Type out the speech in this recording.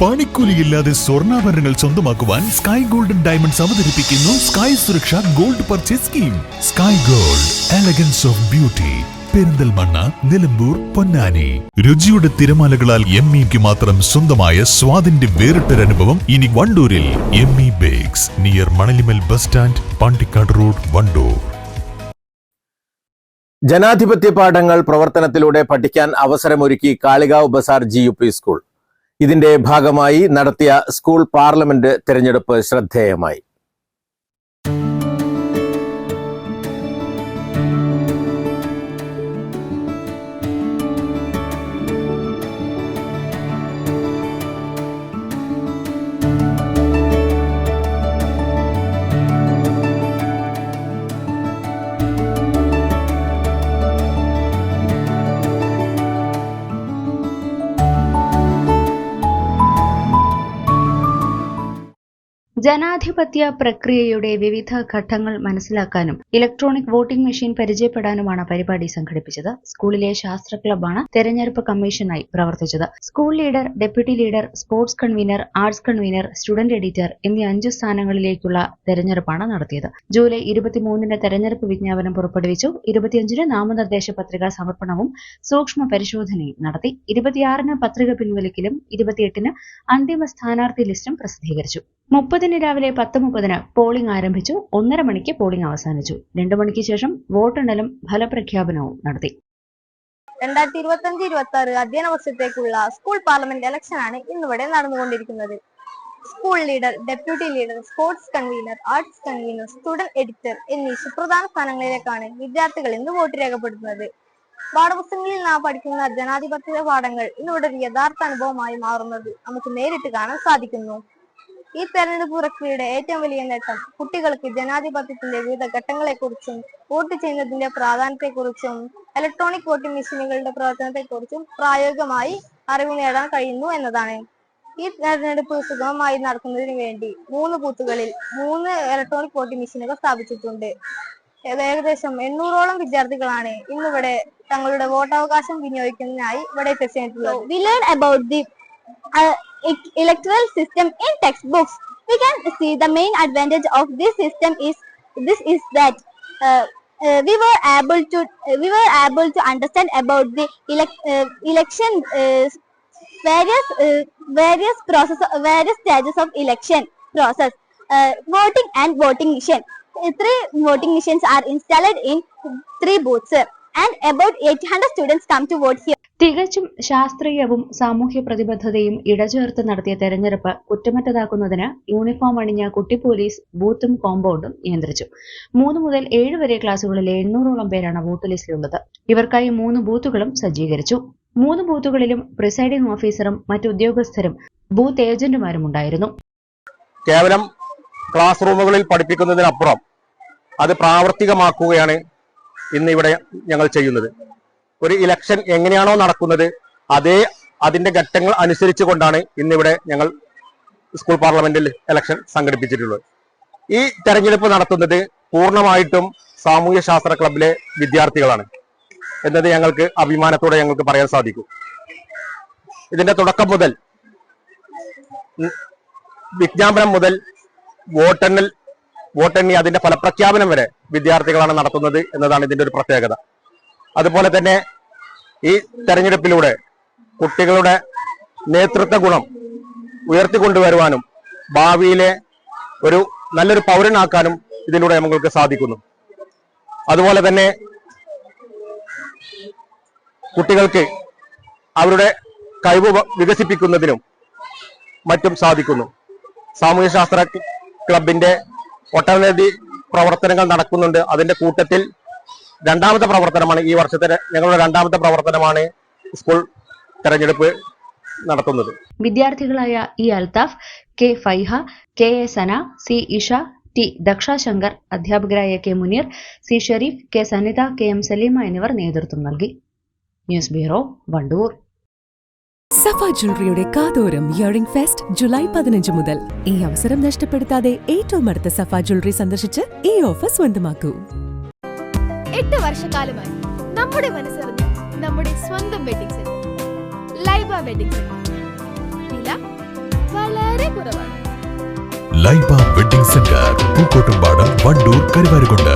പണിക്കൂലിയില്ലാതെ സ്വർണാഭരണങ്ങൾ സ്വന്തമാക്കുവാൻ sky golden diamonds അവതരിപ്പിക്കുന്നു സ്കൈ സുരക്ഷ gold purchase scheme sky gold elegance of beauty Perinthalmanna Nilambur Ponnani. രുചിയുടെ തിരമാലകളാൽ എം ഇക്ക് മാത്രം സ്വന്തമായ സ്വാദിന്റെ വേറിട്ടൊരനുഭവം ഇനി വണ്ടൂരിൽ. M E Bakes near Manalimal bus stand Pandikkad road Wandoor. ജനാധിപത്യ പാഠങ്ങൾ പ്രവർത്തനത്തിലൂടെ പഠിക്കാൻ അവസരമൊരുക്കി Kalikavu bazaar G U P school ഇതിന്റെ ഭാഗമായി നടത്തിയ സ്കൂൾ പാർലമെന്റ് തെരഞ്ഞെടുപ്പ് ശ്രദ്ധേയമായി. ജനാധിപത്യ പ്രക്രിയയുടെ വിവിധ ഘട്ടങ്ങൾ മനസ്സിലാക്കാനും ഇലക്ട്രോണിക് വോട്ടിംഗ് മെഷീൻ പരിചയപ്പെടാനുമാണ് പരിപാടി സംഘടിപ്പിച്ചത്. സ്കൂളിലെ ശാസ്ത്ര ക്ലബ്ബാണ് തെരഞ്ഞെടുപ്പ് കമ്മീഷനായി പ്രവർത്തിച്ചത്. School leader deputy leader sports convener arts convener student editor എന്നീ അഞ്ച് സ്ഥാനങ്ങളിലേക്കുള്ള തെരഞ്ഞെടുപ്പാണ് നടത്തിയത്. ജൂലൈ ഇരുപത്തിമൂന്നിന് തെരഞ്ഞെടുപ്പ് വിജ്ഞാപനം പുറപ്പെടുവിച്ചു. ഇരുപത്തിയഞ്ചിന് നാമനിർദ്ദേശ പത്രിക സമർപ്പണവും സൂക്ഷ്മ പരിശോധനയും നടത്തി. ഇരുപത്തിയാറിന് പത്രിക പിൻവലിക്കലും ഇരുപത്തിയെട്ടിന് അന്തിമ സ്ഥാനാർത്ഥി ലിസ്റ്റും പ്രസിദ്ധീകരിച്ചു. മുപ്പതിന് രാവിലെ പത്ത് മുപ്പതിന് പോളിംഗ് ആരംഭിച്ചു. ഒന്നര മണിക്ക് പോളിംഗ് അവസാനിച്ചു. രണ്ടു മണിക്ക് ശേഷം വോട്ടെണ്ണലും ഫലപ്രഖ്യാപനവും നടത്തി. രണ്ടായിരത്തി ഇരുപത്തി അഞ്ച് ഇരുപത്തി ആറ് അധ്യയന വർഷത്തേക്കുള്ള സ്കൂൾ പാർലമെന്റ് ഇലക്ഷൻ ആണ് ഇന്നിവിടെ നടന്നുകൊണ്ടിരിക്കുന്നത്. School leader deputy leader sports convener arts convener student editor എന്നീ സുപ്രധാന സ്ഥാനങ്ങളിലേക്കാണ് വിദ്യാർത്ഥികൾ ഇന്ന് വോട്ട് രേഖപ്പെടുത്തുന്നത്. പാഠപുസ്തകങ്ങളിൽ നാം പഠിക്കുന്ന ജനാധിപത്യ പാഠങ്ങൾ ഇന്നിവിടെ ഒരു യഥാർത്ഥ അനുഭവമായി മാറുന്നത് നമുക്ക് നേരിട്ട് കാണാൻ സാധിക്കുന്നു. ഈ തെരഞ്ഞെടുപ്പ് പ്രക്രിയയുടെ ഏറ്റവും വലിയ നേട്ടം കുട്ടികൾക്ക് ജനാധിപത്യത്തിന്റെ വിവിധ ഘട്ടങ്ങളെക്കുറിച്ചും വോട്ട് ചെയ്യുന്നതിന്റെ പ്രാധാന്യത്തെക്കുറിച്ചും ഇലക്ട്രോണിക് വോട്ടിംഗ് മെഷീനുകളുടെ പ്രവർത്തനത്തെക്കുറിച്ചും പ്രായോഗികമായി അറിവ് നേടാൻ കഴിയുന്നു എന്നതാണ്. ഈ തെരഞ്ഞെടുപ്പ് സുഗമമായി നടക്കുന്നതിന് വേണ്ടി മൂന്ന് ബൂത്തുകളിൽ മൂന്ന് ഇലക്ട്രോണിക് വോട്ടിംഗ് മെഷീനുകൾ സ്ഥാപിച്ചിട്ടുണ്ട്. ഏക- ഏകദേശം എണ്ണൂറോളം വിദ്യാർത്ഥികളാണ് ഇന്നിവിടെ തങ്ങളുടെ വോട്ടവകാശം വിനിയോഗിക്കുന്നതിനായി ഇവിടെ എത്തിച്ചേർന്നിട്ടുള്ളത്. We learn about the uh, electoral system in textbooks. We can see the main advantage of this system is this is that uh, uh, we were able to uh, we were able to understand about the elec- uh, election uh, various various process various stages of election process voting and voting machine. Three voting machines are installed in three booths uh, and about 800 students come to vote here. തികച്ചും ശാസ്ത്രീയവും സാമൂഹ്യ പ്രതിബദ്ധതയും ഇടചേർത്ത് നടത്തിയ തെരഞ്ഞെടുപ്പ് കുറ്റമറ്റതാക്കുന്നതിന് uniform അണിഞ്ഞ കുട്ടി police ബൂത്തും കോമ്പൗണ്ടും നിയന്ത്രിച്ചു. മൂന്ന് മുതൽ ഏഴ് വരെ ക്ലാസുകളിലെ എണ്ണൂറോളം പേരാണ് വോട്ട് ലിസ്റ്റിലുള്ളത്. ഇവർക്കായി മൂന്ന് ബൂത്തുകളും സജ്ജീകരിച്ചു. മൂന്ന് ബൂത്തുകളിലും പ്രിസൈഡിംഗ് ഓഫീസറും മറ്റു ഉദ്യോഗസ്ഥരും ബൂത്ത് ഏജന്റുമാരും ഉണ്ടായിരുന്നു. കേവലം ക്ലാസ് റൂമുകളിൽ പഠിപ്പിക്കുന്നതിനപ്പുറം അത് പ്രാവർത്തികമാക്കുകയാണ് ഇന്ന് ഇവിടെ ഞങ്ങൾ ചെയ്യുന്നത്. ഒരു ഇലക്ഷൻ എങ്ങനെയാണോ നടക്കുന്നത് അതേ അതിന്റെ ഘട്ടങ്ങൾ അനുസരിച്ച് കൊണ്ടാണ് ഇന്നിവിടെ ഞങ്ങൾ സ്കൂൾ പാർലമെന്റിൽ ഇലക്ഷൻ സംഘടിപ്പിച്ചിട്ടുള്ളത്. ഈ തെരഞ്ഞെടുപ്പ് നടത്തുന്നത് പൂർണമായിട്ടും സാമൂഹ്യ ശാസ്ത്ര ക്ലബിലെ വിദ്യാർത്ഥികളാണ്. എന്നത് ഞങ്ങൾക്ക് അഭിമാനത്തോടെ ഞങ്ങൾക്ക് പറയാൻ സാധിക്കും. ഇതിന്റെ തുടക്കം മുതൽ വിജ്ഞാപനം മുതൽ വോട്ടെണ്ണൽ വോട്ടെണ്ണി അതിന്റെ ഫലപ്രഖ്യാപനം വരെ വിദ്യാർത്ഥികളാണ് നടത്തുന്നത് എന്നതാണ് ഇതിന്റെ ഒരു പ്രത്യേകത. അതുപോലെ തന്നെ ഈ തെരഞ്ഞെടുപ്പിലൂടെ കുട്ടികളുടെ നേതൃത്വ ഗുണം ഉയർത്തിക്കൊണ്ടുവരുവാനും ഭാവിയിലെ ഒരു നല്ലൊരു പൗരനാക്കാനും ഇതിലൂടെ നമ്മൾക്ക് സാധിക്കുന്നു. അതുപോലെ തന്നെ കുട്ടികൾക്ക് അവരുടെ കഴിവ് വികസിപ്പിക്കുന്നതിനും മറ്റും സാധിക്കുന്നു. സാമൂഹ്യശാസ്ത്ര ക്ലബിന്റെ ഒട്ടനവധി പ്രവർത്തനങ്ങൾ നടക്കുന്നുണ്ട്. അതിന്റെ കൂട്ടത്തിൽ രണ്ടാമത്തെ പ്രവർത്തനമാണ് ഈ വർഷത്തെ ഞങ്ങളുടെ രണ്ടാമത്തെ പ്രവർത്തനമാണ് സ്കൂൾ തെരഞ്ഞെടുപ്പ് നടത്തുന്നത്. വിദ്യാർത്ഥികളായ E Althaf K Faiha K A Sana C Isha T Dakshashankar അധ്യാപകരായ K Muneer C Shareef K Sanitha K M Saleema എന്നിവർ നേതൃത്വം നൽകി. News bureau Wandoor. സഫ ജ്വല്ലറിയുടെ കാതോരം ഇയറിംഗ് ഫെസ്റ്റ് ജൂലൈ പതിനഞ്ച് മുതൽ. ഈ അവസരം നഷ്ടപ്പെടുത്താതെ ഏറ്റവും അടുത്ത സഫ ജ്വല്ലറി സന്ദർശിച്ച് ഈ ഓഫർ സ്വന്തമാക്കൂ. എട്ട് വർഷക്കാലമായി നമ്മുടെ മനസ്സറിഞ്ഞ് നമ്മുടെ സ്വന്തം wedding centre Laiba wedding centre വില കുറവാണ്. Laiba wedding centre Pookkottumpadam Wandoor Karuvarakundu.